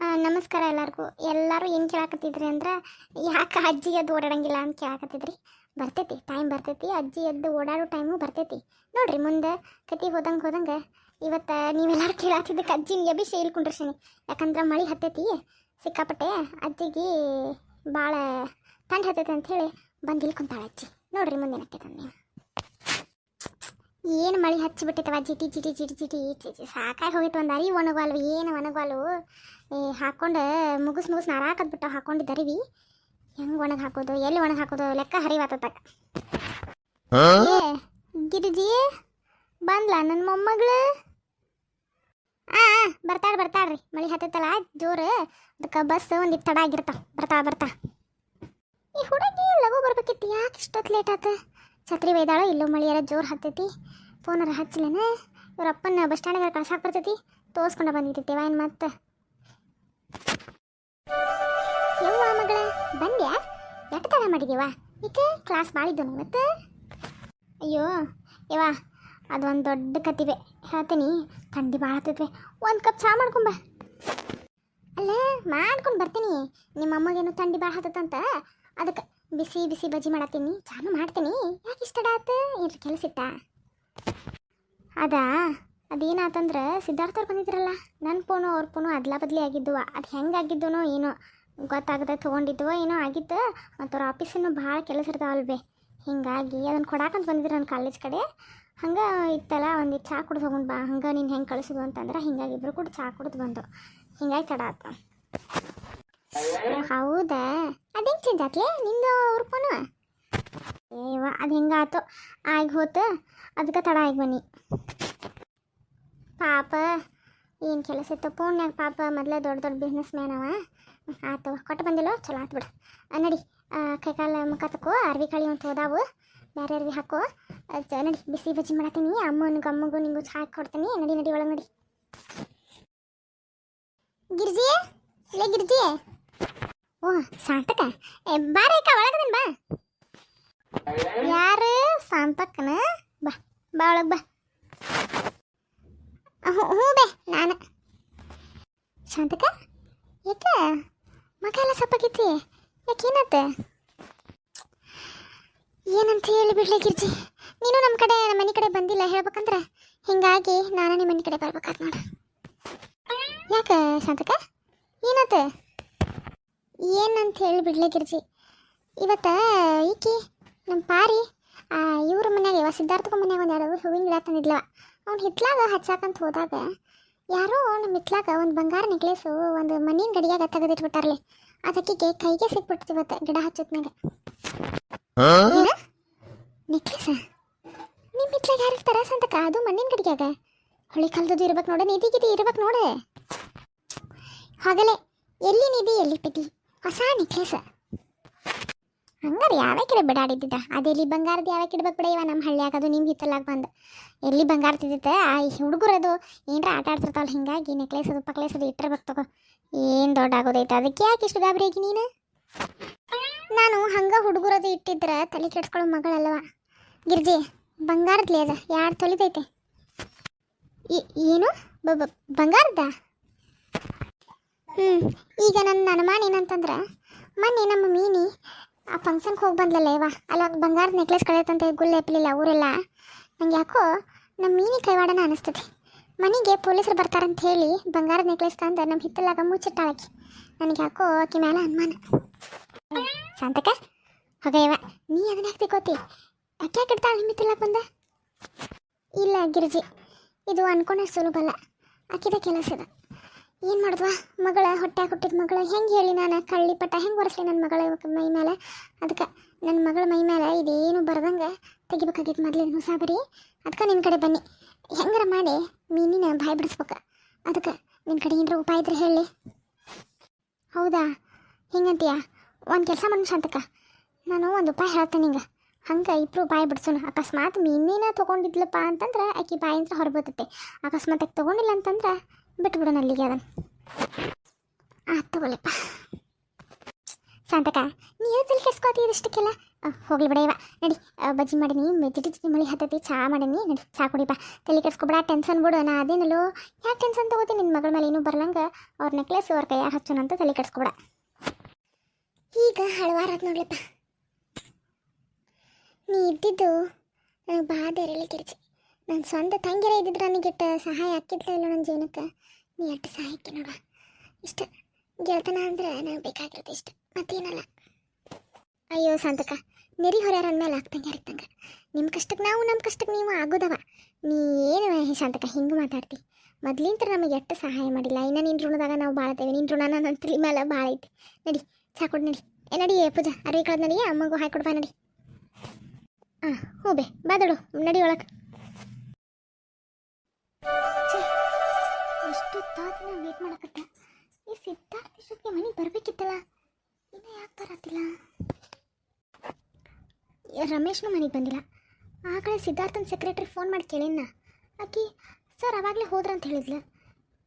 ನಮಸ್ಕಾರ ಎಲ್ಲರಿಗೂ. ಎಲ್ಲರೂ ಏನು ಕೇಳಾಕತ್ತಿದ್ರಿ ಅಂದ್ರೆ, ಯಾಕೆ ಅಜ್ಜಿ ಎದ್ದು ಓಡಾಡಂಗಿಲ್ಲ ಅಂತ ಕೇಳಾಕತ್ತಿದ್ರಿ? ಬರ್ತೈತಿ ಟೈಮ್ ಬರ್ತೈತಿ. ಅಜ್ಜಿ ಎದ್ದು ಓಡಾಡೋ ಟೈಮು ಬರ್ತೈತಿ. ನೋಡ್ರಿ ಮುಂದೆ ಕತಿ ಹೋದಂಗೆ ಹೋದಂಗೆ, ಇವತ್ತು ನೀವೆಲ್ಲರೂ ಕೇಳಾತಿದ್ದಕ್ಕೆ ಅಜ್ಜಿನ ಎಬಿಸಿ ಇಲ್ಕೊಂಡ್ರಿ ಯಾಕಂದ್ರೆ ಮಳೆ ಹತ್ತೈತಿ, ಸಿಕ್ಕಾಪಟ್ಟೆ ಅಜ್ಜಿಗೆ ಭಾಳ ತಂಡ ಹತ್ತೈತಿ ಅಂಥೇಳಿ ಬಂದು ಕುಂತಾಳೆ ಅಜ್ಜಿ. ನೋಡ್ರಿ ಮುಂದೆ ಏನಕ್ಕೆ ನೀವು. ಏನು ಮಳೆ ಹಚ್ಚಿಬಿಟ್ಟಿತ್ತವ? ಜಿಟಿ ಜಿಟಿ ಜಿಟಿ ಜಿಟಿ. ಚಿಟಿ ಸಾಕಾಗಿ ಹೋಗಿತ್ತು ಒಂದು ಅರಿ ಒಣಗಾಲು ಏನು ಒಣಗಾಲು ಏ ಹಾಕೊಂಡು ಮುಗಿಸ್ ಮುಗಿಸ್ ನಾರಾಕದ್ ಬಿಟ್ಟು ಹಾಕೊಂಡಿದ್ದ ಅರಿವಿ. ಹೆಂಗೆ ಒಣಗಿ ಹಾಕೋದು? ಎಲ್ಲಿ ಒಣಗಿ ಹಾಕೋದು? ಲೆಕ್ಕ ಹರಿವಾತದಾಗ ಗಿರಿಜಿ ಬಂದ್ಲ ನನ್ನ ಮೊಮ್ಮಗಳು? ಆ ಬರ್ತಾಳ ಬರ್ತಾಳ್ರಿ. ಮಳೆ ಹತ್ತೈತಲ್ಲ ಜೋರು. ಅದಕ್ಕೆ ಬಸ್ ಒಂದಿಟ್ಟು ತಡ ಆಗಿರ್ತಾವ. ಬರ್ತಾ ಬರ್ತಾ. ಈ ಹುಡುಗಿ ಲಗು ಬರ್ಬೇಕಿತ್ತು. ಯಾಕೆ ಇಷ್ಟೊತ್ತು ಲೇಟ್ ಆತ? ಛತ್ರಿ ಒಯ್ದಾಳ ಇಲ್ಲೂ ಮಳಿಯಾರ ಜೋರು ಹತ್ತೈತಿ. ಫೋನರ ಹಚ್ಚಲೇನ? ಇವ್ರ ಅಪ್ಪನ ಬಸ್ ಸ್ಟ್ಯಾಂಡಿಗೆ ಕಳ್ಸಾಕ್ ಬರ್ತೈತಿ. ತೋರ್ಸ್ಕೊಂಡ ಬಂದಿರ್ತೇವ ಏನು ಮತ್ತೆ? ಯವ್ವ ಮಗಳ, ಬಂದ್ಯಾ? ಎಟ್ಟು ತಡ ಮಾಡಿದೀವಾ ಈಕೆ ಕ್ಲಾಸ್ ಮಾಡಿದ್ದು ಮತ್ತೆ ಅಯ್ಯೋ, ಯವ್ವ, ಅದೊಂದು ದೊಡ್ಡ ಕತಿವೆ ಹೇಳ್ತೀನಿ, ಥಂಡಿ ಭಾಳ ಆಗ್ತೈತ್ವೆ ಒಂದು ಕಪ್ ಚಹಾ ಮಾಡ್ಕೊಂಬ ಅಲ್ಲೇ, ಮಾಡ್ಕೊಂಡು ಬರ್ತೀನಿ. ನಿಮ್ಮ ಅಮ್ಮಗೇನು ಥಂಡಿ ಭಾಳ ಹತ್ತದಂತ ಅದಕ್ಕೆ ಬಿಸಿ ಬಿಸಿ ಬಜ್ಜಿ ಮಾಡತ್ತೀನಿ. ಚಾನು ಮಾಡ್ತೀನಿ. ಯಾಕೆ ಇಷ್ಟ ಆತ ಏನ್ರ ಕೆಲಸ ಇತ್ತ? ಅದಾ? ಅದೇನಾತಂದ್ರೆ ಸಿದ್ಧಾರ್ಥವ್ರು ಬಂದಿದ್ರಲ್ಲ. ನನ್ನ ಫೋನು ಅವ್ರ ಫೋನು ಅದ್ಲ ಬದ್ಲಿ ಆಗಿದ್ದುವ ಅದು ಹೆಂಗಾಗಿದ್ದನೋ ಏನೋ ಗೊತ್ತಾಗದೆ ತೊಗೊಂಡಿದ್ವೋ ಏನೋ ಆಗಿತ್ತು. ಮತ್ತು ಅವ್ರ ಆಫೀಸನ್ನು ಭಾಳ ಕೆಲಸ ಇರ್ತಾವಲ್ವೇ. ಹಿಂಗಾಗಿ ಅದನ್ನು ಕೊಡಾಕಂತ ಬಂದಿದ್ರು ನನ್ನ ಕಾಲೇಜ್ ಕಡೆ. ಹಂಗೆ ಇತ್ತಲ್ಲ, ಒಂದು ಚಹಾ ಕುಡ್ದು ಹೋಗೊಂಡು ಬಾ. ಹಂಗೆ ನೀನು ಹೆಂಗೆ ಕಳಿಸಿದ್ವು ಅಂತಂದ್ರೆ ಹಿಂಗಾಗಿ ಇಬ್ಬರು ಕೂಡ ಚಹಾ ಕುಡ್ದು ಬಂದು. ಹಿಂಗಾಗಿ ತಡ ಆತು ಹೌದಾ? ಅದೇನು ಚೇಂಜ್ ಆತ್ಲೆ? ನಿಂದು ಅವ್ರ ಫೋನು ಏವ ಅದು ಹೆಂಗಾತು? ಆಗಿ ಹೋತು. ಅದಕ್ಕೆ ತಡ ಆಗಿ ಬನ್ನಿ. ಪಾಪ, ಏನು ಕೆಲಸ ಇತ್ತು? ಫೋನ್ಯಾಗ ಪಾಪ ಮೊದಲೇ ದೊಡ್ಡ ದೊಡ್ಡ ಬಿಸ್ನೆಸ್ ಮ್ಯಾನ್ ಅವ. ಆತು ಕೊಟ್ಟು ಬಂದಿಲ್ಲ? ಚಲೋ ಆತು ಬಿಡು. ನಡಿ. ಕೈಕಾಲ ಮುಖ ತಕೋ ಅರ್ವಿ ಕಾಳಿ ಅಂತ ಹೋದಾವು. ಬೇರೆ ಅರ್ವಿ ಹಾಕೋ. ಅದ್ ನಡಿ, ಬಿಸಿ ಬಜ್ಜಿ ಮಾಡತ್ತೀನಿ ಅಮ್ಮನಿಗೆ ಅಮ್ಮಗೂ ನಿಂಗೂ ಚಹಾ ಕೊಡ್ತೀನಿ. ನಡಿ ನಡಿ, ಒಳಗೆ ನಡಿ. ಗಿರ್ಜಿ? ಲೇ, ಗಿರ್ಜಿ? ಓ, ಸಾಂತಕ. ಬಾರೇಕ ಒಳಗದನ್ ಬಾ. ಯಾರು? ಸಾಂತಕ್ಕನ ಬಾ ಬಾ, ಒಳಗೆ ಬಾ. ಹ್ಞೂ ಬೇ, ನಾನು. ಶಾಂತಕ ಯಾಕ? ಮಗ ಎಲ್ಲ ಸಪ್ಪಾಗಿತ್ತಿ ಯಾಕೇನತ್ತ ಏನಂತ? ಹೇಳಿ ಬಿಡ್ಲಿ ಗಿರ್ಜಿ. ನೀನು ನಮ್ಮ ಕಡೆ ನಮ್ಮ ಮನೆ ಕಡೆ ಬಂದಿಲ್ಲ ಹೇಳ್ಬೇಕಂದ್ರೆ? ಹಿಂಗಾಗಿ ನಾನು ನಿಮ್ಮ ಮನೆ ಕಡೆ ಬರ್ಬೇಕಾದ್ ನೋಡು. ಯಾಕ ಶಾಂತಕ ಏನತ್ತ ಏನಂತ ಹೇಳಿ ಬಿಡ್ಲಿ ಗಿರ್ಜಿ. ಇವತ್ತ ಈಕಿ ನಮ್ಮ ಪಾರಿ ಇವ್ರ ಮನ್ಯಾಗ ಇವ ಸಿದ್ಧಾರ್ಥಕ ಮನ್ಯಾಗ ಒಂದು ಎರಡು ಹೂವಿನ ಗಿಡ ತಂದಿದ್ಲವ ಅವ್ನು ಹಿತ್ಲಾಗ ಹಚ್ಚಾಕಂತ ಹೋದಾಗ ಯಾರೋ ನಮ್ಮ ಹಿತ್ಲಾಗ ಒಂದು ಬಂಗಾರ ನೆಕ್ಲೇಸು ಒಂದು ಮಣ್ಣಿನ ಗಡಿಯಾಗ ತೆಗೆದಿಟ್ಬಿಟ್ಟಾರ್ಲಿ. ಅದಕ್ಕಿಗೆ ಕೈಗೆ ಸಿಕ್ಬಿಡ್ತು ಇವತ್ತು ಗಿಡ ಹಚ್ಚೋತ್ನಾಗ ಏನ? ನೆಕ್ಲೇಸ ನಿಮ್ಮ ಹಿತ್ಲಾಗ ಯಾರು ಇರ್ತಾರ ಸಂತಕ? ಅದು ಮಣ್ಣಿನ ಗಡಿಯಾಗ ಹೊಳಿ ಕಲ್ದದ್ದು ಇರ್ಬೇಕು ನೋಡ ನಿಧಿ ಗಿದಿ ಇರ್ಬೇಕು ನೋಡ. ಹಾಗಲೇ ಎಲ್ಲಿ ನಿಧಿ ಎಲ್ಲಿ ಪಿಟಿ ಹೊಸ ಹಂಗಾರ ಹಂಗಾರೆ ಕಡೆ ಬಿಡಾಡಿದ್ದ ಅದೆಲ್ಲಿ ಬಂಗಾರದ ಯಾವಾಗ ಇಡ್ಬೇಕು ಬಿಡ ಇವ ನಮ್ಮ ಹಳ್ಳಿಯಾಗ? ಅದು ನಿಮ್ಮ ಹಿತ್ತಲಾಗ ಬಂದು. ಎಲ್ಲಿ ಬಂಗಾರ ತಿದ್ದಿತ್ತ ಆ ಹುಡುಗರದು ಏನರ ಆಟ ಆಡ್ತಿರ್ತಾವಲ್ಲ ಹಿಂಗಾಗಿ ನೆಕ್ಲೇಸ್ ಅದು, ಪಕ್ಲೇಸ್ ಅದು ಇಟ್ಟಿರ್ಬೇಕು ತಗೋ. ಏನು ದೊಡ್ಡ ಆಗೋದೈತೆ? ಅದಕ್ಕೆ ಯಾಕೆ ಇಷ್ಟು ಗಾಬರಿ ಆಗಿ ನೀನು? ನಾನು ಹಂಗ ಹುಡುಗರದು ಇಟ್ಟಿದ್ರೆ ತಲೆ ಕೆಡ್ಸ್ಕೊಳ್ಳೋ ಮಗಳಲ್ವ ಗಿರ್ಜಿ, ಬಂಗಾರದ್ಲಿ ಅದ. ಯಾರು ತೊಲಿದೈತೆ? ಏನು? ಬಂಗಾರದ ಹ್ಞೂ ಈಗ ನನ್ನ ಅನುಮಾನ ಏನಂತಂದ್ರೆ, ಮೊನ್ನೆ ನಮ್ಮ ಮೀನಿ ಆ ಫಂಕ್ಷನ್ಗೆ ಹೋಗಿ ಬಂದ್ಲಲ್ಲ ಇವ ಅಲ್ಲ ಬಂಗಾರದ ನೆಕ್ಲೆಸ್ ಕಳೆಯತ್ತಂತೆ ಗುಲ್ಲ ಎಪ್ಪಲಿಲ್ಲ ಊರೆಲ್ಲ. ನಂಗೆ ಯಾಕೋ ನಮ್ಮ ಮೀನಿ ಕೈವಾಡನ ಅನಿಸ್ತದೆ. ಮನೆಗೆ ಪೊಲೀಸರು ಬರ್ತಾರಂತ ಹೇಳಿ ಬಂಗಾರದ ನೆಕ್ಲೆಸ್ ತಂದು ನಮ್ಮ ಹಿತ್ತಲಾಗ ಮುಚ್ಚಿಟ್ಟಾಳಕಿ. ನನಗೆ ಯಾಕೋ ಆಕೆ ಮೇಲೆ ಅನುಮಾನ. ಶಾಂತಕ ಹಗೈವ ನೀ ಅದನ್ನ ಯಾಕೆ ತಿಕೋತಿ ಯಾಕೆ ಇಡ್ತಾಳೆ ನಿಮ್ಮ ಹಿತ್ತಲಾಗ ಬಂದ? ಇಲ್ಲ ಗಿರಿಜಿ, ಇದು ಅನ್ಕೊಂಡಷ್ಟು ಸುಲಭಲ್ಲ ಕೆಲಸ ಅದ. ಏನು ಮಾಡಿದ್ವಾ? ಮಗಳ, ಹೊಟ್ಟೆ ಹುಟ್ಟಿದ ಮಗಳು, ಹೆಂಗೆ ಹೇಳಿ ನಾನು? ಕಳ್ಳಿ ಪಟ್ಟ ಹೆಂಗೆ ಒರೆಸ್ಲಿ ನನ್ನ ಮಗಳ ಮೈ ಮೇಲೆ ಅದಕ್ಕೆ ನನ್ನ ಮಗಳ ಮೈ ಮೇಲೆ ಇದೇನು ಬರ್ದಂಗೆ? ತೆಗಿಬೇಕಾಗಿತ್ತು ಮೊದಲಿನ ಸಾಬರಿ ಅದಕ್ಕೆ ನಿನ್ನ ಕಡೆ ಬನ್ನಿ. ಹೆಂಗಾರ ಮಾಡಿ ಮೀನಿನ ಬಾಯಿ ಬಿಡಿಸ್ಬೇಕು. ಅದಕ್ಕೆ ನಿನ್ನ ಕಡೆ ಏನಾರ ಉಪಾಯ ಇದ್ರೆ ಹೇಳಿ. ಹೌದಾ? ಹಿಂಗಂತೀಯ? ಒಂದು ಕೆಲಸ ಮನುಷ್ಯ ಶಾಂತಕ ನಾನು ಒಂದು ಉಪಾಯ ಹೇಳ್ತೇನೆ ನಿಂಗೆ. ಹಂಗೆ ಇಬ್ಬರು ಬಾಯಿ ಬಿಡ್ಸೋಣ. ಅಕಸ್ಮಾತ್ ಮೀನಿನ ತೊಗೊಂಡಿದ್ಲಪ್ಪ ಅಂತಂದ್ರೆ ಆಕೆ ಬಾಯಿ ಅಂತ ಹೊರಬತ್ತೆ ಅಕಸ್ಮಾತ್ ಆಕೆ ತೊಗೊಂಡಿಲ್ಲ ಅಂತಂದ್ರೆ ಬಿಟ್ಬಿಡೋಣ ಅಲ್ಲಿಗೆ ಅದನ್ನು. ಆ, ತಗೊಳ್ಳಿಪ್ಪ. ಶಾಂತಕ ನೀ ತಲೆ ಕೆಡ್ಸ್ಕೊತಿ ಇದಿಷ್ಟಕ್ಕೆಲ್ಲ? ಹೋಗ್ಲಿ ಬಿಡ ಇವ. ನಡಿ ಬಜ್ಜಿ ಮಾಡೀನಿ ಮೆಜಿಟಿ ಜಿಟಿ ಮಳಿ ಹತ್ತತಿ, ಚಾ ಮಾಡೀನಿ. ನಡಿ, ಚಾ ಕುಡಿ ಬಾ ತಲೆ ಕೆಡ್ಸ್ಕೊಬೇಡ, ಟೆನ್ಷನ್ ಬಿಡು, ನಾ ಅದೇನಲ್ಲೋ. ಯಾಕೆ ಟೆನ್ಷನ್ ತಗೋತೀನಿ ನಿನ್ನ ಮಗಳ ಮೇಲೆ ಏನೂ ಬರ್ಲಂಗೆ. ಅವ್ರ ನೆಕ್ಲೆಸ್, ಅವ್ರ ಕೈಯಾಗ ಹಚ್ಚೋಣ ಅಂತ ತಲೆ ಕೆಡ್ಸ್ಕೊಬೇಡ. ಈಗ ಹಳವಾರದ ಆದ್ ನೋಡ್ಲಪ್ಪ. ನೀ ಇದ್ದಿದ್ದು, ನನಗೆ ಭಾಳ ಧೈರ್ಯ ಕಿರ್ಚಿ ನನ್ನ ಸ್ವಂತ ತಂಗಿರ ಇದ್ದಿದ್ರೆ ನನಗೆ ಇಟ್ಟು ಸಹಾಯ ಆಕ್ಕಿದ್ಲ ಇಲ್ಲ ನನ್ನ ಜೀವನಕ್ಕೆ? ನೀ ಎಷ್ಟು ಸಹಾಯಕ್ಕೆ ನೋಡ. ಇಷ್ಟ. ಗೆಳತನ ಅಂದ್ರೆ ನನಗೆ ಬೇಕಾಗಿರೋದು ಇಷ್ಟ. ಮತ್ತೇನಲ್ಲ. ಅಯ್ಯೋ ಸಂತಕ ನೆರಿ ಹೊರ್ಯಾರ ಅಂದ್ಮೇಲೆ ಆಗ್ತಂಗೆ ಇರ್ತಂಗೆ ನಿಮ್ಮ ಕಷ್ಟಕ್ಕೆ ನಾವು ನಮ್ಮ ಕಷ್ಟಕ್ಕೆ ನೀವು ಆಗೋದವ. ನೀ ಏನು ಶಾಂತಕ ಹಿಂಗೆ ಮಾತಾಡ್ತಿ? ಮೊದ್ಲಿಂತ ನಮಗೆ ಎಷ್ಟು ಸಹಾಯ ಮಾಡಿಲ್ಲ. ಇನ್ನು ನಿನ್ನ ಋಣದಾಗ ನಾವು ಬಾಳತೇವೆ ನಿನ್ನ ಋಣ ನನ್ನ ತಲೆ ಮೇಲೆ ಭಾಳ ಐತಿ. ನಡಿ, ಚಾ ಕೊಡು ನಡಿ. ಏ ನಡಿ ಪೂಜಾ, ಅರಿವಿ ಕಳೆದ ನಡಿ. ಅಮ್ಮಗೂ ಹಾಕಿ ಕೊಡ್ಬಾ ನಡಿ. ಹಾಂ ಹ್ಞೂ ಬೇ ನಡಿ ಒಳಗೆ. ಎಷ್ಟು ಸಿದ್ಧಾರ್ಥ ಮನೆಗೆ ಬರಬೇಕಿತ್ತಲ್ಲ ಯಾಕೆ ಬರತ್ತಿಲ್ಲ? ರಮೇಶ್ನು ಮನೆಗೆ ಬಂದಿಲ್ಲ. ಆ ಕಡೆ ಸಿದ್ಧಾರ್ಥನ ಸೆಕ್ರೆಟರಿ ಫೋನ್ ಮಾಡಿ ಕೇಳಿನ ಆಕಿ, ಸರ್, ಅವಾಗಲೇ ಹೋದ್ರ ಅಂತ ಹೇಳಿದ್ಲು.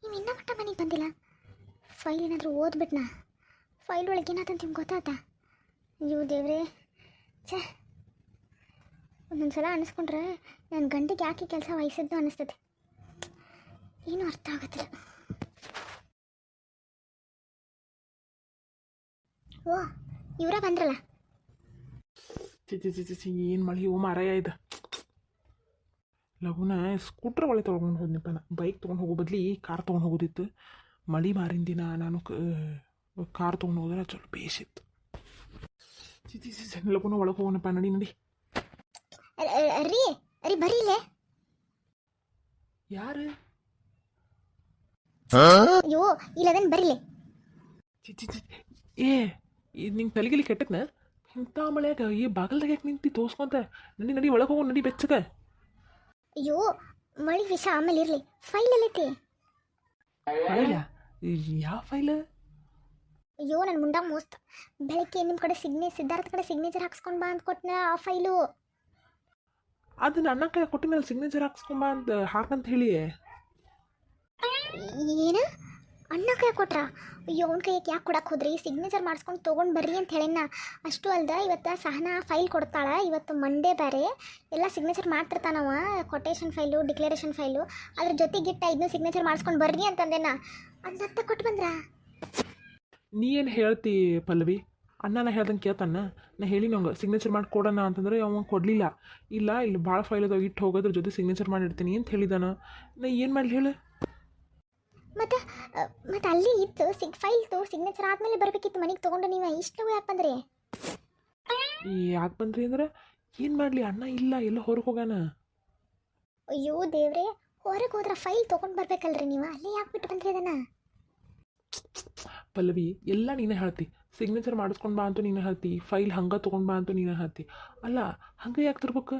ನೀವು ಇನ್ನೂ ಮಟ್ಟ ಮನೆಗೆ ಬಂದಿಲ್ಲ. ಫೈಲ್ ಏನಾದರೂ ಓದ್ಬಿಟ್ನಾ? ಫೈಲ್ ಒಳಗೆ ಏನಾದಂತ ನಿಮ್ಗೆ ಗೊತ್ತಾಯ್ತಾ? ಅಯ್ಯೋ ದೇವ್ರೇ, ಛೇ. ಒಂದೊಂದು ಸಲ ಅನಿಸ್ಕೊಂಡ್ರೆ ನನ್ನ ಗಂಟೆಗೆ ಯಾಕೆ ಕೆಲಸ ವಹಿಸಿದ್ದು ಅನಿಸ್ತದೆ ಏನೂ ಅರ್ಥ ಆಗುತ್ತಿಲ್ಲ ಓ ಇವರ ಬಂದ್ರಲ್ಲ? ಏನು ಮಳೆ ಓ ಮಾರಾಯ ಇದು. ಲಘುನ ಸ್ಕೂಟ್ರ್ ಒಳಗೆ ತೊಗೊಂಡು ಹೋದ್ನಿಪ್ಪ ನಾ ಬೈಕ್ ತೊಗೊಂಡು ಹೋಗೋ ಬದ್ಲಿ ಕಾರ್ ತೊಗೊಂಡು ಹೋಗೋದಿತ್ತು. ಮಳಿ ಮಾರಿನ ದಿನ ನಾನು ಕಾರ್ ತೊಗೊಂಡು ಹೋದ್ರೆ ಚಲೋ ಬೇಸಿತ್ತು ಲಘುನ ಒಳಗೆ ಹೋಗೋಣಪ್ಪ ನಡಿ ನಡಿ. ಅರಿ ರೀ ರೀ ಬರ್ರಿ ಯಾರು? ಅಯ್ಯೋ ಇಲ್ಲದನ್ ಬರ್ರಿಲೆ ಚಿ ಚಿ ಚಿ ಏ ಇದು ನಿಂಗೆ ತಲೆಗಿಲಿ ಕೆಟ್ಟದ್ನ? ಇಂಥ ಮಳೆಯಾಗ ಈ ಬಾಗಲ್ದಾಗ ಯಾಕೆ ನಿಂತಿ ತೋರ್ಸ್ಕೊಂತ? ನಡಿ ನಡಿ ಒಳಗೆ ಹೋಗೋ ನಡಿ ಬೆಚ್ಚಗ. ಅಯ್ಯೋ ಮಳಿ ವಿಷ ಆಮೇಲೆ ಇರ್ಲಿ. ಫೈಲ್ ಎಲ್ಲೈತಿ ಫೈಲ ಯಾವ ಫೈಲ ಅಯ್ಯೋ ನನ್ನ ಮುಂಡ ಮೋಸ್ತ್. ಬೆಳಗ್ಗೆ ನಿಮ್ಮ ಕಡೆ ಸಿಗ್ನೇ ಸಿದ್ಧಾರ್ಥ ಕಡೆ ಸಿಗ್ನೇಚರ್ ಹಾಕ್ಸ್ಕೊಂಡ್ ಬಾ ಅಂತ ಕೊಟ್ಟನ ಆ ಫೈಲು ಅದನ್ನ ಅಣ್ಣ ಕೈ ಕೊಟ್ಟಿದ್ಮೇಲೆ ಸಿಗ್ನೇಚರ್ ಹಾಕ್ಸ್ಕೊಂಬ ಅಂತ ಹಾಕಂತ ಹೇಳಿ ಏನ ಅಣ್ಣ ಕೈ ಕೊಟ್ರ? ಅಯ್ಯೋ, ಅವ್ನ ಕೈಗೆ ಯಾಕೆ ಕೊಡಕ್ಕೆ ಹೋದ್ರಿ? ಸಿಗ್ನೇಚರ್ ಮಾಡಿಸ್ಕೊಂಡು ತೊಗೊಂಡು ಬರ್ರಿ ಅಂತ ಹೇಳಿನ. ಅಷ್ಟು ಅಲ್ದ ಇವತ್ತು ಸಹನಾ ಫೈಲ್ ಕೊಡ್ತಾಳೆ. ಇವತ್ತು ಮಂಡೇ ಬೇರೆ ಎಲ್ಲ ಸಿಗ್ನೇಚರ್ ಮಾಡ್ತಿರ್ತಾನವ ಕೊಟೇಶನ್ ಫೈಲು ಡಿಕ್ಲರೇಷನ್ ಫೈಲು ಅದ್ರ ಜೊತೆಗಿಟ್ಟ ಇದನ್ನು ಸಿಗ್ನೇಚರ್ ಮಾಡಿಸ್ಕೊಂಡು ಬರ್ರಿ ಅಂತಂದೇನ. ಅದನ್ನ ಕೊಟ್ಟು ಬಂದ್ರ? ನೀ ಏನು ಹೇಳ್ತಿ ಪಲ್ಲವಿ? ಅಣ್ಣನ ಹೇಳ್ದಂಗೆ ಕೇಳ್ತಾನ. ನಾ ಹೇಳಿ ನಂಗೆ ಸಿಗ್ನೇಚರ್ ಮಾಡಿ ಕೊಡೋಣ ಅಂತಂದ್ರೆ ಅವ ಕೊಡಲಿಲ್ಲ. ಇಲ್ಲ, ಇಲ್ಲಿ ಭಾಳ ಫೈಲ್ ಅದಾವ ಇಟ್ಟು ಹೋಗೋದ್ರ ಜೊತೆ ಸಿಗ್ನೇಚರ್ ಮಾಡಿರ್ತೀನಿ ಅಂತ ಹೇಳಿದಾನ. ನಾ ಏನು ಮಾಡಲಿ ಹೇಳು? ಮತ್ತೆ ಮತ್ತು ಅಲ್ಲಿ ಇತ್ತು ಸಿಗ್ ಫೈಲ್ ತು ಸಿಗ್ನೇಚರ್ ಆದ್ಮೇಲೆ ಬರಬೇಕಿತ್ತು ಮನೆಗೆ ತೊಗೊಂಡು ನೀವು ಇಷ್ಟು ಯಾಕೆ ಬಂದ್ರಿ? ಯಾಕೆ ಬಂದ್ರಿ ಅಂದ್ರೆ ಏನು ಮಾಡಲಿ ಅಣ್ಣ ಇಲ್ಲ ಎಲ್ಲ ಹೊರಗೆ ಹೋಗಾನ ಅಯ್ಯೋ ದೇವ್ರೆ ಹೊರಗೆ ಹೋದ್ರೆ ಫೈಲ್ ತೊಗೊಂಡು ಬರ್ಬೇಕಲ್ರಿ ನೀವು ಅಲ್ಲಿ ಯಾಕೆ ಬಿಟ್ಟು ಬಂದ್ರಿ ಅದನ್ನ? ಪಲ್ಲವಿ ಎಲ್ಲ ನೀನೇ ಹೇಳ್ತಿ. ಸಿಗ್ನೇಚರ್ ಮಾಡಿಸ್ಕೊಂಡು ಬಾ ಅಂತ ನೀನೇ ಹೇಳ್ತಿ. ಫೈಲ್ ಹಂಗೆ ತೊಗೊಂಡು ಬಾ ಅಂತೂ ನೀನೇ ಹೇಳ್ತಿ. ಅಲ್ಲ ಹಂಗೆ ಯಾಕೆ ತರ್ಬೇಕು?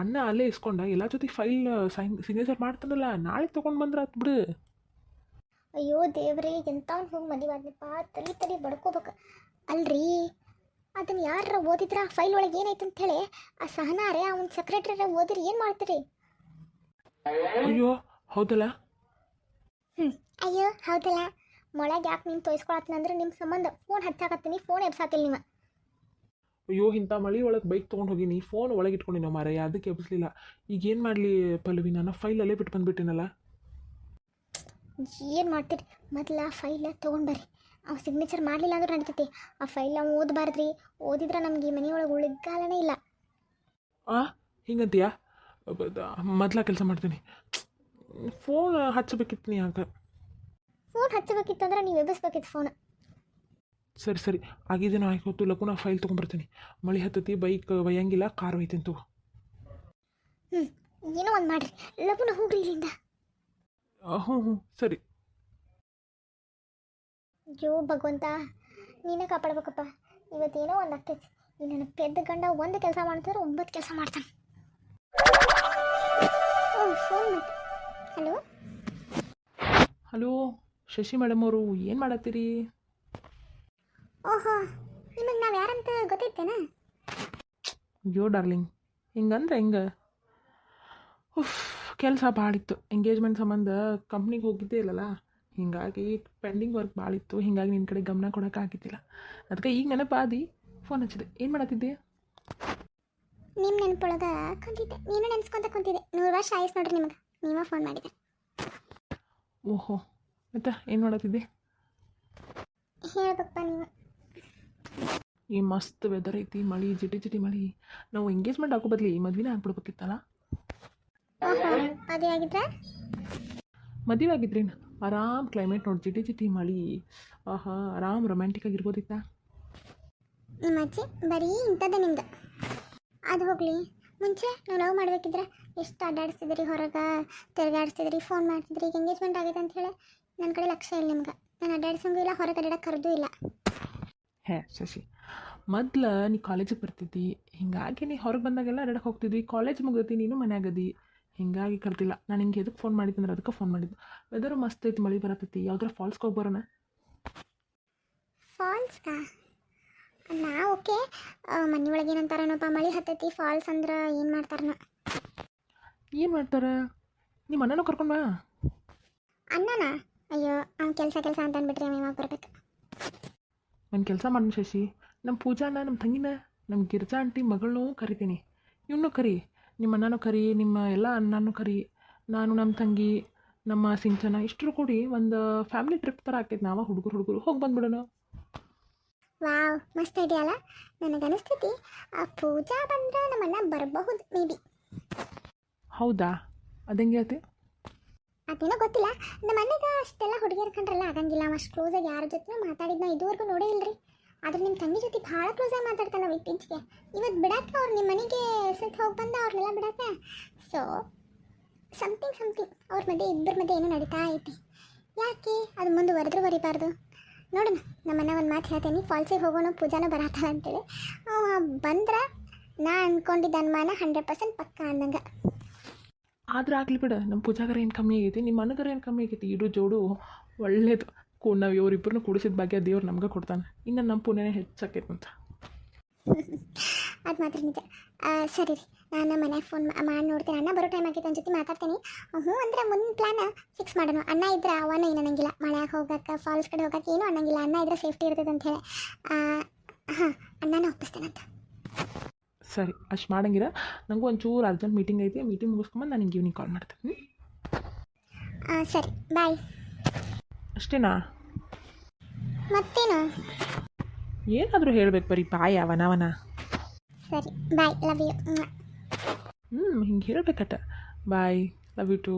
ಅಣ್ಣ ಅಲ್ಲೇ ಇಸ್ಕೊಂಡ ಎಲ್ಲ ಜೊತೆ ಫೈಲ್ ಸೈನ್ ಸಿಗ್ನೇಚರ್ ಮಾಡ್ತಾನಲ್ಲ ನಾಳೆ ತೊಗೊಂಡು ಬಂದ್ರೆ ಆತು ಬಿಡು. ಅಯ್ಯೋ ದೇವ್ರೆ ಎಂಥವ್ನು ಹೋಗಿ ಮದುವಾದ್ನಪ್ಪ ತಲೆ ತಲೆ ಬಡ್ಕೋಬೇಕು. ಅಲ್ರಿ? ಅದನ್ನ ಯಾರ ಓದಿದ್ರ? ಆ ಫೈಲ್ ಒಳಗೆ ಏನಾಯ್ತು ಅಂತ ಹೇಳಿ. ಆ ಸಹನಾರೆ ಅವ್ನ ಸೆಕ್ರೆಟರಿ ಓದಿರಿ ಏನು ಮಾಡ್ತೀರಿ? ಅಯ್ಯೋ ಹೌದಲ್ಲ? ಹ್ಞೂ ಅಯ್ಯೋ ಹೌದಲ್ಲ. ಮೊಳಗೆ ಯಾಕೆ ನೀನು ತೋರಿಸ್ಕೊಳತ್ತಂದ್ರೆ ನಿಮ್ಮ ಸಂಬಂಧ. ಫೋನ್ ಹಚ್ಚಾಕತ್ತೀನಿ ಫೋನ್ ಎಬ್ಸಾತಿಲ್ಲ ನೀವು. ಅಯ್ಯೋ ಇಂಥ ಮಳೆ ಒಳಗೆ ಬೈಕ್ ತೊಗೊಂಡು ಹೋಗಿನಿ ಫೋನ್ ಒಳಗೆ ಇಟ್ಕೊಂಡಿನ ಮಾರಯ್ಯ ಅದಕ್ಕೆ ಎಬ್ಸ್ಲಿಲ್ಲ. ಈಗ ಏನು ಮಾಡಲಿ ಪಲ್ಲವಿ ನಾನು ಫೈಲಲ್ಲೇ ಬಿಟ್ಟು ಬಂದುಬಿಟ್ಟಿನಲ್ಲ. ಏನು ಮಾಡ್ತೀರಿ? ಮೊದಲ ಫೈಲ್ ಫೈಲ ತೊಗೊಂಡ್ಬರ್ರಿ ಅವ ಸಿಗ್ನೇಚರ್ ಮಾಡಲಿಲ್ಲ ಅಂದ್ರೆ ನಡೀತೈತಿ. ಆ ಫೈಲ್ ನಾವು ಓದಬಾರ್ದ್ರಿ. ಓದಿದ್ರೆ ನಮ್ಗೆ ಈ ಮನೆಯೊಳಗೆ ಉಳಿಗಾಲನೇ ಇಲ್ಲ. ಆ? ಹಿಂಗಂತೀಯಾ? ಮೊದಲ ಕೆಲಸ ಮಾಡ್ತೀನಿ. ಫೋನ್ ಹಚ್ಚಬೇಕಿತ್ತು ನೀ ಆಗ. ಫೋನ್ ಹಚ್ಚಬೇಕಿತ್ತಂದ್ರೆ ನೀವು ಎಬ್ಬಿಸ್ಬೇಕಿತ್ತು ಫೋನ್ ಸರಿ ಸರಿ. ಆಗಿದ್ದೇನೋ ಆಯ್ತು ಲಕುನ ನಾ ಫೈಲ್ ತೊಗೊಂಬರ್ತೀನಿ ಮಳೆ ಹತ್ತತಿ ಬೈಕ್ ಒಯ್ಯಂಗಿಲ್ಲ ಕಾರ್ ಒಯ್ತೀನಿ ತಗೋ. ಹ್ಞೂ ಏನೋ ಒಂದು ಮಾಡ್ರಿ. ಲಗುನ ಹೋಗ್ರಿ ಇಲ್ಲಿಂದ. ಆ, ಹ್ಞೂ ಹ್ಞೂ ಸರಿ. ಅಯ್ಯೋ ಭಗವಂತ ನೀನೇ ಕಾಪಾಡ್ಬೇಕಪ್ಪ. ಇವತ್ತೇನೋ ಒಂದು ಆಗ್ತೈತಿ. ಈ ನನ್ನ ಪೆದ್ದ ಗಂಡ ಒಂದು ಕೆಲಸ ಮಾಡ್ತಾರೆ ಒಂಬತ್ತು ಕೆಲಸ ಮಾಡ್ತಾನೆ. Phone hello hello Shashi madam ಅವರು ಏನು ಮಾಡತ್ತೀರಿ? ಓಹೋ ನಿಮಗೆ ನಾವು ಯಾರಂತ ಗೊತ್ತೈತೇನಾ? ಅಯ್ಯೋ ಡಾರ್ಲಿಂಗ್ ಹಿಂಗಂದ್ರೆ ಹಿಂಗೆ? ಉಫ್ ಕೆಲಸ ಭಾಳ ಇತ್ತು ಎಂಗೇಜ್ಮೆಂಟ್ ಸಂಬಂಧ ಕಂಪ್ನಿಗೆ ಹೋಗಿದ್ದೇ ಇಲ್ಲಲ್ಲ? ಹೀಗಾಗಿ ಪೆಂಡಿಂಗ್ ವರ್ಕ್ ಭಾಳ ಇತ್ತು ಹೀಗಾಗಿ ನಿನ್ನ ಕಡೆ ಗಮನ ಕೊಡೋಕೆ ಆಗಿದ್ದಿಲ್ಲ. ಅದಕ್ಕೆ ಈಗ ನೆನಪಾದಿ ಫೋನ್ ಹಚ್ಚಿದೆ. ಏನು ಮಾಡತ್ತಿದ್ದೆ ನಿಮ್ಮ ನೆನಪೊಳಗೆ ಕುಂತಿದ್ದೆ. ನೀನು ನೆನ್ಸ್ಕೊಂತ ಕುಂತಿದ್ದೆ. ನೂರು ವರ್ಷ ಆಯ್ಸ್ ನೋಡ್ರಿ ನಿಮಗೆ. ನೀವ ಫೋನ್ ಮಾಡಿದೆ ಓಹೋ. ಮತ್ತೆ ಏನು ಮಾಡತ್ತಿದ್ದೆ ಹೇಳ್ಬೇಕಪ್ಪ ನೀವು ಈ ಮಸ್ತ್ ವೆದರ್ ಐತಿ ಮಳಿ ಜಿಟಿ ಜಿಟಿ ಮಳಿ. ನಾವು ಎಂಗೇಜ್ಮೆಂಟ್ ಹಾಕೋ ಬದ್ಲಿ ಮದ್ವೆನೇ ಆಗ್ಬಿಡ್ಬೇಕಿತ್ತಲ್ಲ? ಅದೇ ಆಗಿದ್ರೆ? ಮದುವೆ ಆಗಿದ್ರೇನು ಆರಾಮ್ ಕ್ಲೈಮೇಟ್ ನೋಡಿ ಜಿಟಿ ಜಿಟಿ ಮಳಿ. ಆಹಾ ಆರಾಮ್ ರೊಮ್ಯಾಂಟಿಕ್ ಆಗಿರ್ಬೋದಿತ್ತ ನಿಮ್ಮ ಅಜ್ಜಿ ಬರೀ ಇಂಥದ್ದೇ ನಿಮ್ದು. ಅದು ಹೋಗ್ಲಿ. ಮುಂಚೆ ನೀವು ಲವ್ ಮಾಡ್ಬೇಕಿದ್ರೆ ಎಷ್ಟು ಅಡ್ಡಾಡಿಸ್ತಿದ್ರಿ ಹೊರಗೆ ತಿರ್ಗಾಡಿಸ್ತಿದ್ರಿ ಫೋನ್ ಮಾಡ್ತಿದ್ರಿ ಈಗ ಎಂಗೇಜ್ಮೆಂಟ್ ಆಗಿದೆ ಅಂತ ಹೇಳಿ ನನ್ನ ಕಡೆ ಲಕ್ಷ್ಯ ಇಲ್ಲ ನಿಮ್ಗೆ. ನಾನು ಅಡ್ಡಾಡ್ಸಂಗೂ ಇಲ್ಲ ಹೊರಗೆ ಅಡ್ಡಾಡಕ್ಕೆ ಕರೆದೂ ಇಲ್ಲ. ಹೇ ಶಶಿ ಮೊದ್ಲು ನೀ ಕಾಲೇಜಿಗೆ ಬರ್ತಿದ್ದಿ ಹಿಂಗಾಗಿ ನೀ ಹೊರಗೆ ಬಂದಾಗೆಲ್ಲ ಅಡ್ಡಾಡಕ್ಕೆ ಹೋಗ್ತಿದ್ವಿ ಕಾಲೇಜ್ ಮುಗ್ದತಿ ನೀನು ಮನ್ಯಾಗದಿ ಹಿಂಗಾಗಿ ಕರ್ತಿಲ್ಲ. ನಾನು ಹಿಂಗೆ ಎದಕ್ಕೆ ಫೋನ್ ಮಾಡಿದ್ದಂದ್ರೆ ಅದಕ್ಕೆ ಫೋನ್ ಮಾಡಿದ್ದು. ವೆದರ್ ಮಸ್ತ್ ಐತಿ ಮಳೆ ಬರತೈತಿ. ಯಾವ್ದಾರ ಫಾಲ್ಸ್ಗೆ ಹೋಗಿ ಬರೋಣ? ಫಾಲ್ಸ್ಗಾ ನಾ ಓಕೆ ಮನೆ ಒಳಗೆ ಏನಂತಾರನಪ್ಪ ಮಳೆ ಹತ್ತೈತಿ ಫಾಲ್ಸ್ ಅಂದ್ರೆ ಏನು ಮಾಡ್ತಾರನ? ಏನು ಮಾಡ್ತಾರೆ? ನಿಮ್ಮ ಅಣ್ಣನೂ ಕರ್ಕೊಂಡು ಬಾ. ಅಣ್ಣನ? ಅಯ್ಯೋ ಅವ್ನು ಕೆಲಸ ಕೆಲಸ ಅಂತ ಅಂದ್ಬಿಟ್ರೆ ಅವ ಯಾವಾಗ ಬರ್ಬೇಕು? ಒಂದು ಕೆಲಸ ಮಾಡೋಣ ಶಶಿ. ನಮ್ಮ ಪೂಜಾ ಪೂಜಾನ ನಮ್ಮ ತಂಗಿನ ನಮ್ಮ ಗಿರ್ಜಾ ಆಂಟಿ ಮಗಳನ್ನೂ ಕರಿತೀನಿ. ಇವನ್ನೂ ಕರಿ. ನಿಮ್ಮ ಅಣ್ಣನೂ ಕರಿ ನಿಮ್ಮ ಎಲ್ಲ ಅಣ್ಣನೂ ಕರಿ ನಾನು ನಮ್ಮ ತಂಗಿ ನಮ್ಮ ಸಿಂಚನ ಇಷ್ಟರು ಕೂಡಿ ಒಂದು ಫ್ಯಾಮಿಲಿ ಟ್ರಿಪ್ ಥರ ಆಗ್ತೈತೆ. ನಾವು ಹುಡುಗರು ಹುಡುಗರು. ಹೋಗಿ ಬಂದ್ಬಿಡೋಣ. ವಾವ್ ಮಸ್ತ್ ಐಡಿಯಾ ಅಲ್ಲ. ನನಗೆ ಅನಿಸ್ತೈತಿ ಆ ಪೂಜಾ ಬಂದ್ರೆ ನಮ್ಮಣ್ಣ ಬರಬಹುದು ಮೇ ಬಿ ಹೌದಾ? ಅದಂಗೆ ಹೇಳ್ತಿ ಅದೇನೋ ಗೊತ್ತಿಲ್ಲ. ನಮ್ಮ ಅಣ್ಣಗೆ ಅಷ್ಟೆಲ್ಲ ಹುಡುಗಿಯರ್ ಕಂಡ್ರಲ್ಲ ಆಗಂಗಿಲ್ಲ. ಅಷ್ಟು ಕ್ಲೋಸಾಗಿ ಯಾರ ಜೊತೆ ಮಾತಾಡಿದ್ನ ಇದುವರೆಗೂ ನೋಡೇ ಇಲ್ರಿ. ಆದ್ರೆ ನಿಮ್ಮ ತಂಗಿ ಜೊತೆ ಭಾಳ ಕ್ಲೋಸಾಗಿ ಮಾತಾಡ್ತಾನೆ ನಾವು ಇತ್ತೀಚೆಗೆ. ಇವತ್ತು ಬಿಡಕ್ಕೆ ಅವ್ರು ನಿಮ್ಮ ಮನೆಗೆ ಸ್ವಲ್ಪ ಹೋಗಿ ಬಂದ ಅವ್ರನ್ನೆಲ್ಲ ಬಿಡಕ್ಕೆ ಸೊ ಸಮಥಿಂಗ್ ಸಮಥಿಂಗ್ ಅವ್ರ ಮಧ್ಯೆ ಇಬ್ಬರ ಮಧ್ಯೆ ಏನೋ ನಡೀತಾ ಐತಿ. ಯಾಕೆ? ಅದು ಮುಂದುವರೆದ್ರೂ ಬರೀಬಾರ್ದು ನೋಡೋಣ ನಮ್ಮನ್ನ ಒಂದು ಮಾತು ಹೇಳ್ತೇನೆ. ಫಾಲ್ಸಿಗೆ ಹೋಗೋಣ ಪೂಜಾನ ಬರತ್ತಾಳ ಅಂತೇಳಿ. ಬಂದ್ರೆ ನಾ ಅನ್ಕೊಂಡಿದ್ದ ಅನುಮಾನ ಹಂಡ್ರೆಡ್ ಪರ್ಸೆಂಟ್ ಪಕ್ಕ ಅಂದಂಗೆ. ಆದ್ರೆ ಆಗ್ಲಿ ಬಿಡ ನಮ್ಮ ಪೂಜಾಗರ ಏನು ಕಮ್ಮಿ ಆಗೈತಿ ನಿಮ್ಮ ಅಣ್ಣಗರ ಏನು ಕಮ್ಮಿ ಆಗೈತಿ? ಇಡು ಜೋಡು ಒಳ್ಳೇದು. ಕೂ ನಾವು ಇವರಿಬ್ಬರನ್ನು ಕೂಡಿಸಿದ ಬಗ್ಗೆ ದೇವ್ರು ನಮ್ಗೆ ಕೊಡ್ತಾನೆ. ಇನ್ನು ನಮ್ಮ ಪುಣ್ಯನೇ ಹೆಚ್ಚಾಕೈತೆ ಅಂತ ಅದು ಮಾತ್ರ ನಿಜ. ಸರಿ ರೀ. ನಾನು ಮನೆಗೆ ಫೋನ್ ಮಾಡಿ ನೋಡ್ತೀನಿ. ಅಣ್ಣ ಬರೋ ಟೈಮ್ ಆಗೈತೆ ಜೊತೆ ಮಾತಾಡ್ತೀನಿ. ಹ್ಞೂ ಅಂದ್ರೆ ಮುಂದೆ ಪ್ಲಾನ್ ಫಿಕ್ಸ್ ಮಾಡೋಣ. ಅಣ್ಣ ಇದ್ರೆ ಅವನು ಏನು ಅನ್ನಂಗಿಲ್ಲ. ಮಳ್ಯಾಗ ಹೋಗಕ್ಕೆ ಫಾಲ್ಸ್ ಕಡೆ ಹೋಗಕ್ಕೆ ಏನೂ ಅನ್ನಂಗಿಲ್ಲ. ಅಣ್ಣ ಇದ್ರೆ ಸೇಫ್ಟಿ ಇರ್ತದೆ ಅಂತ ಹೇಳಿ. ಹಾಂ ಅಣ್ಣನ ಅಂತ. ಸರಿ ಅಷ್ಟು ಮಾಡಂಗಿರ. ನನಗೂ ಒಂಚೂರು ಅರ್ಜೆಂಟ್ ಮೀಟಿಂಗ್ ಐತಿ. ಮೀಟಿಂಗ್ ಮುಗಿಸ್ಕೊಂಬಂದು ನಾನು ನಿಂಗೆ ಈವ್ನಿಂಗ್ ಕಾಲ್ ಮಾಡ್ತೀನಿ ಸರಿ. ಬಾಯ್ ಅಷ್ಟೇನಾ? ಮತ್ತೇನು? ಏನಾದರೂ ಹೇಳ್ಬೇಕು ಬರೀ ಬಾಯ್ ಅವನವನ ಸರಿ ಬಾಯ್ ಲವ್ ಯು ಹ್ಞೂ ಹಿಂಗೆ ಹೇಳ್ಬೇಕಟ ಬಾಯ್ ಲವ್ ಯು ಟು